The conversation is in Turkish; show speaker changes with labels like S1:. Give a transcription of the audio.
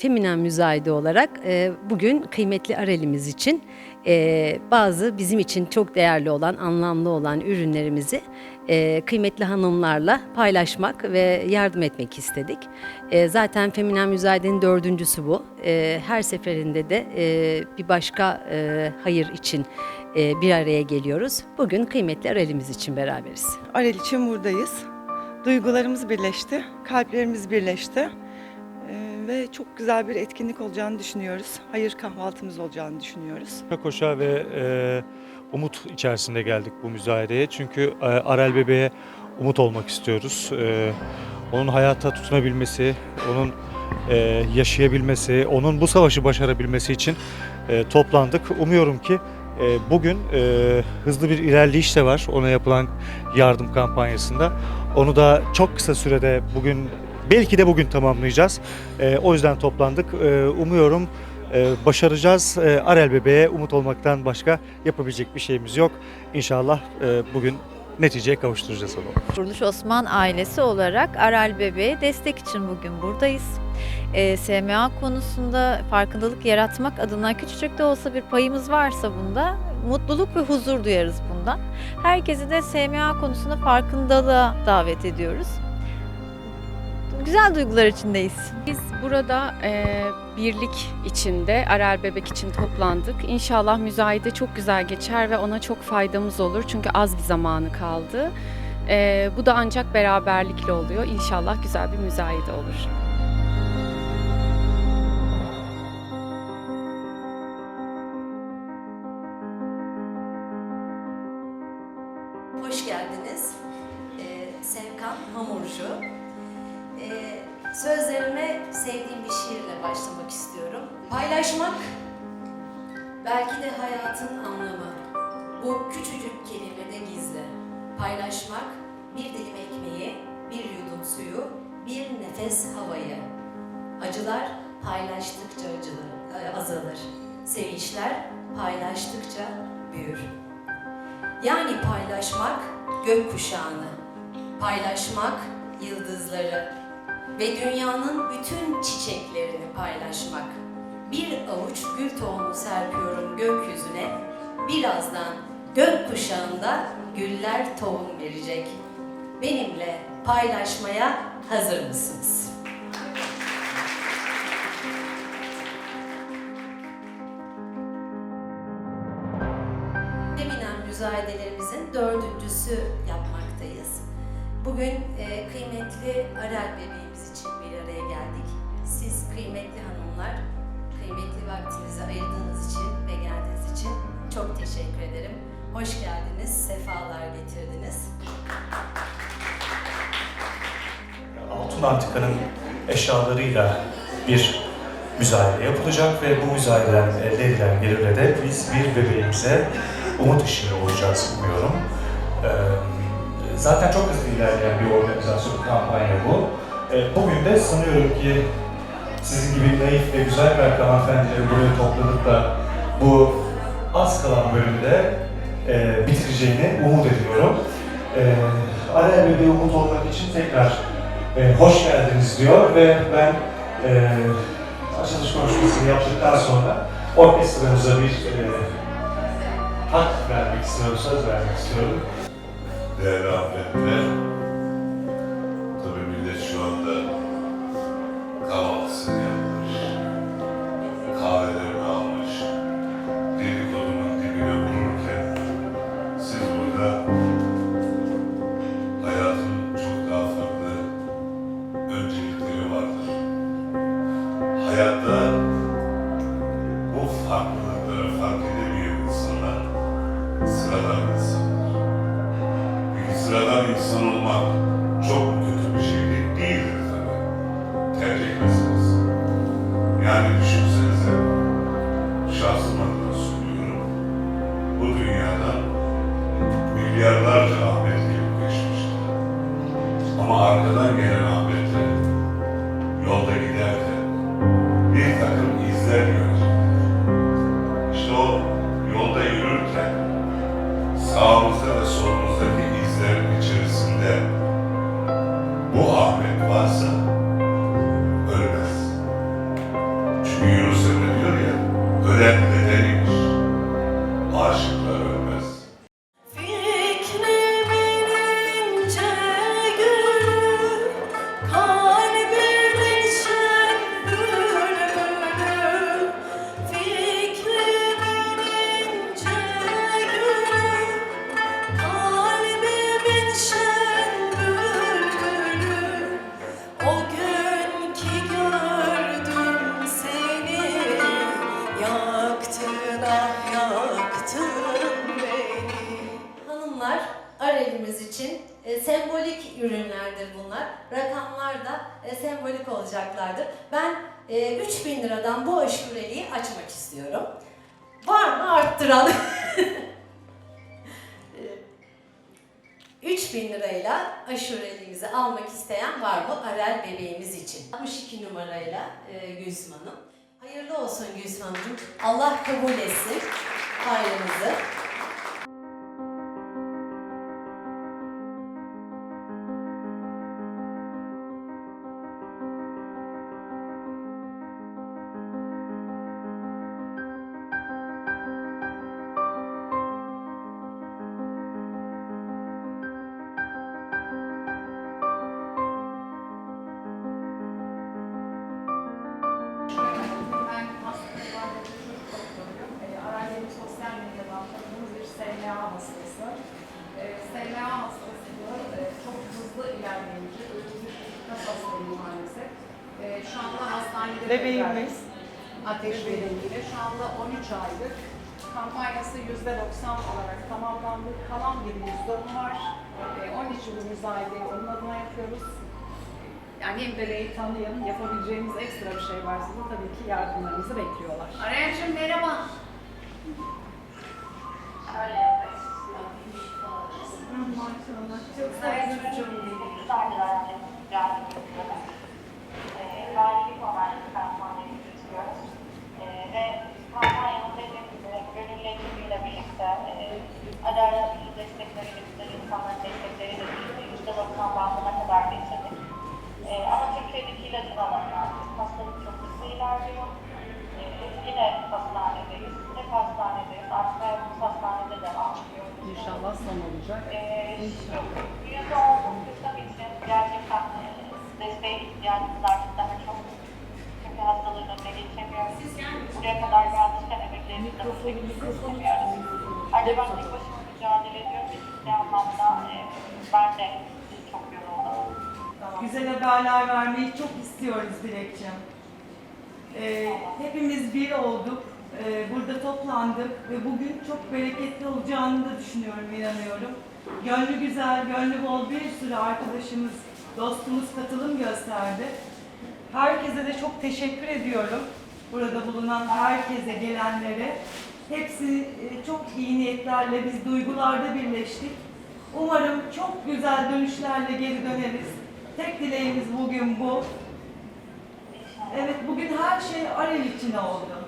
S1: Feminen müzayede olarak e, bugün kıymetli Arel'imiz için e, bazı bizim için çok değerli olan, anlamlı olan ürünlerimizi e, kıymetli hanımlarla paylaşmak ve yardım etmek istedik. E, zaten Feminen Müzayede'nin dördüncüsü bu. E, her seferinde de e, bir başka e, hayır için e, bir araya geliyoruz. Bugün kıymetli Arel'imiz için beraberiz.
S2: Arel için buradayız. Duygularımız birleşti, kalplerimiz birleşti. Ve çok güzel bir etkinlik olacağını düşünüyoruz. Hayır kahvaltımız olacağını düşünüyoruz.
S3: Koşa ve e, umut içerisinde geldik bu müzayedeye. Çünkü e, Arel Bebe'ye umut olmak istiyoruz. E, onun hayata tutunabilmesi, onun e, yaşayabilmesi, onun bu savaşı başarabilmesi için e, toplandık. Umuyorum ki e, bugün e, hızlı bir ilerleyiş de var ona yapılan yardım kampanyasında. Onu da çok kısa sürede bugün belki de bugün tamamlayacağız. E, o yüzden toplandık. E, umuyorum ee, başaracağız. Ee, Arel bebeğe umut olmaktan başka yapabilecek bir şeyimiz yok. İnşallah e, bugün neticeye kavuşturacağız onu.
S4: Kuruluş Osman ailesi olarak Aral Bebeğe destek için bugün buradayız. Ee, SMA konusunda farkındalık yaratmak adına küçücük de olsa bir payımız varsa bunda mutluluk ve huzur duyarız bundan. Herkesi de SMA konusunda farkındalığa davet ediyoruz. Güzel duygular içindeyiz.
S5: Biz burada e, birlik içinde, Arel Bebek için toplandık. İnşallah müzayede çok güzel geçer ve ona çok faydamız olur. Çünkü az bir zamanı kaldı. E, bu da ancak beraberlikle oluyor. İnşallah güzel bir müzayede olur.
S1: Sevdiğim bir şiirle başlamak istiyorum. Paylaşmak belki de hayatın anlamı. Bu küçücük kelimede gizli. Paylaşmak bir dilim ekmeği, bir yudum suyu, bir nefes havayı. Acılar paylaştıkça acılar, e, azalır. Sevinçler paylaştıkça büyür. Yani paylaşmak gökkuşağını, paylaşmak yıldızları ve dünyanın bütün çiçeklerini paylaşmak. Bir avuç gül tohumu serpiyorum gökyüzüne, birazdan gökkuşağında güller tohum verecek. Benimle paylaşmaya hazır mısınız? Feminen müzayedelerimizin dördüncüsü yapmaktayız. Bugün e, kıymetli Arel bebeğimiz için bir araya geldik. Siz kıymetli hanımlar, kıymetli vaktinizi ayırdığınız için ve geldiğiniz için çok teşekkür ederim. Hoş geldiniz, sefalar getirdiniz.
S6: Altın Antika'nın eşyalarıyla bir müzayede yapılacak ve bu müzayeden elde edilen gelirle de biz bir bebeğimize umut ışığı olacağız umuyorum. Ee, zaten çok hızlı ilerleyen bir organizasyon, kampanya bu. Bugün de sanıyorum ki sizin gibi naif ve güzel kalpli hanımefendilerin buraya toplanıp da bu az kalan bölümde e, bitireceğini umut ediyorum. E, Araya bir umut olmak için tekrar e, hoş geldiniz diyor ve ben e, açılış konuşmasını yaptıktan sonra orkestramıza bir e, hak vermek istiyorum, söz vermek istiyorum.
S7: Değerli afetler, sıradan insan olmak çok kötü bir şey değil, değildir tabii. Tercih meselesi. Yani düşünsenize, şahsım adına söylüyorum, bu dünyadan milyarlarca Ahmet gelip geçmiştir. Ama arkadan gelen Ahmetler yolda giderken bir takım izler görecekler. büyüyorsa diyor ya öğrenmiş
S1: sembolik ürünlerdir bunlar. Rakamlar da e, sembolik olacaklardır. Ben e, 3000 liradan bu aşureliği açmak istiyorum. Var mı arttıran? E, 3000 lirayla aşureliğimizi almak isteyen var mı Arel bebeğimiz için? 62 numarayla e, Gülsüm Hanım. Hayırlı olsun Gülsüm Hanımcığım. Allah kabul etsin hayrınızı.
S2: Bebeğimiz.
S8: ateş verimiyle şu anda 13 aylık. Kampanyası %90 olarak tamamlandı. Kalan bir %10 var. E, onun için bu müzayedeyi onun adına yapıyoruz. Yani hem bebeği tanıyalım, yapabileceğimiz ekstra bir şey varsa da tabii ki yardımlarınızı bekliyorlar. Arayancığım merhaba. Şöyle yapayım. Maşallah. Çok sağ olun.
S9: Valilik yürütüyoruz. Ee, ve kampanyanın dediğim gibi gönüllüleriyle birlikte, e, adaletli destekleriyle, güzel insanların destekleriyle birlikte yüzde doksan bandına kadar Ayrıca ben tek başıma mücadele ediyorum ve ciddi anlamda e, ben de çok yoruldum.
S2: Güzel haberler vermeyi çok istiyoruz Dilekçim. Ee, hepimiz bir olduk. Ee, burada toplandık ve bugün çok bereketli olacağını da düşünüyorum, inanıyorum. Gönlü güzel, gönlü bol bir sürü arkadaşımız, dostumuz katılım gösterdi. Herkese de çok teşekkür ediyorum. Burada bulunan herkese, gelenlere. Hepsi e, çok iyi niyetlerle biz duygularda birleştik. Umarım çok güzel dönüşlerle geri döneriz. Tek dileğimiz bugün bu. Evet bugün her şey Arel için oldu.